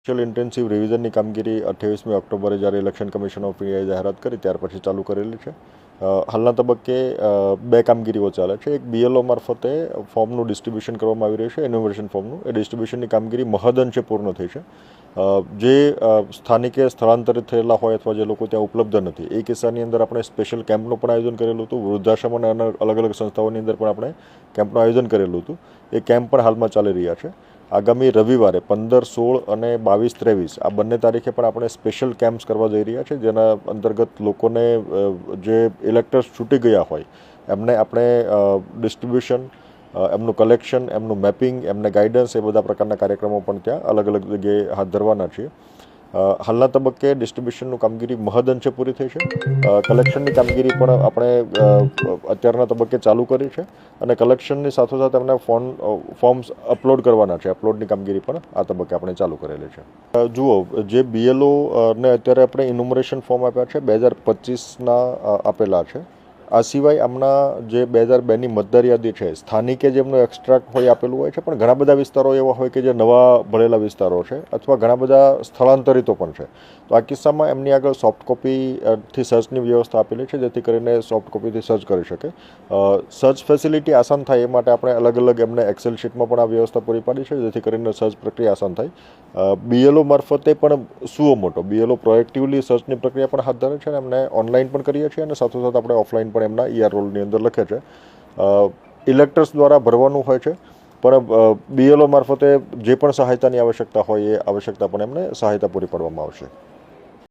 Special intensive રિવિઝનની કામગીરી અઠ્યાવીસમી ઓક્ટોબરે જ્યારે ઇલેક્શન કમિશન ઓફ ઇન્ડિયાએ જાહેરાત કરી, ત્યાર પછી ચાલુ કરેલી છે. હાલના તબક્કે બે કામગીરીઓ ચાલે છે. એક બીએલઓ મારફતે ફોર્મનું ડિસ્ટ્રીબ્યુશન કરવામાં આવી રહ્યું છે ઇનોવેશન ફોર્મનું એ ડિસ્ટ્રીબ્યુશનની કામગીરી મહદઅંશે પૂર્ણ થઈ છે. જે સ્થાનિકે સ્થળાંતરિત થયેલા હોય અથવા જે લોકો ત્યાં ઉપલબ્ધ નથી, એ કિસ્સાની અંદર આપણે સ્પેશિયલ કેમ્પનું પણ આયોજન કરેલું હતું. વૃદ્ધાશ્રમ અને અલગ અલગ સંસ્થાઓની અંદર પણ આપણે કેમ્પનું આયોજન કરેલું હતું. એ કેમ્પ પણ હાલમાં ચાલી રહ્યા છે. આગામી રવિવારે પંદર, સોળ અને બાવીસ, ત્રેવીસ આ બંને તારીખે પણ આપણે સ્પેશિયલ કેમ્પ્સ કરવા જઈ રહ્યા છે, જેના અંતર્ગત લોકોને જે ઇલેક્ટર્સ છૂટી ગયા હોય, એમને આપણે ડિસ્ટ્રીબ્યુશન એમનું કલેક્શન એમનું મેપિંગ એમને ગાઈડન્સ એ બધા પ્રકારના કાર્યક્રમો પણ ત્યાં અલગ અલગ જગ્યાએ હાથ ધરવાના છીએ. હાલના તબક્કે ડિસ્ટ્રીબ્યુશનનું કામગીરી મહદઅંશે પૂરી થઈ છે. કલેક્શનની કામગીરી પણ આપણે અત્યારના તબક્કે ચાલુ કરી છે અને કલેક્શનની સાથોસાથ એમને ફોન ફોર્મ્સ અપલોડ કરવાના છે. અપલોડની કામગીરી પણ આ તબક્કે આપણે ચાલુ કરેલી છે. જુઓ, જે બીએલઓ ને અત્યારે આપણે ઇન્યુમરેશન ફોર્મ આપ્યા છે, બે હજાર પચીસના આપેલા છે. આ સિવાય આમના જે બે હજાર બેની મતદાર છે, સ્થાનિકે જેમનું એક્સ્ટ્રાક્ટ હોય આપેલું હોય છે, પણ ઘણા બધા વિસ્તારો એવા હોય કે જે નવા ભરેલા વિસ્તારો છે અથવા ઘણા બધા સ્થળાંતરિતો પણ છે. તો આ કિસ્સામાં એમની આગળ સોફ્ટ કોપીથી સર્ચની વ્યવસ્થા આપેલી છે, જેથી કરીને સોફ્ટ કોપીથી સર્ચ કરી શકે. સર્ચ ફેસિલિટી આસાન થાય એ માટે આપણે અલગ અલગ એમને એક્સેલ શીટમાં પણ આ વ્યવસ્થા પૂરી પાડી છે, જેથી કરીને સર્ચ પ્રક્રિયા આસાન થાય. બીએલઓ મારફતે પણ સુઓ મોટો. બીએલઓ પ્રોએક્ટિવલી સર્ચની પ્રક્રિયા પણ હાથ ધરે છે અને એમને ઓનલાઈન પણ કરીએ છીએ અને સાથોસાથ આપણે ઓફલાઈન પણ એમના ઈઆર રોલની અંદર લખે છે. ઇલેક્ટર્સ દ્વારા ભરવાનું હોય છે, પણ બીએલઓ મારફતે જે પણ સહાયતાની આવશ્યકતા હોય એ આવશ્યકતા પણ એમને સહાયતા પૂરી પાડવામાં આવશે.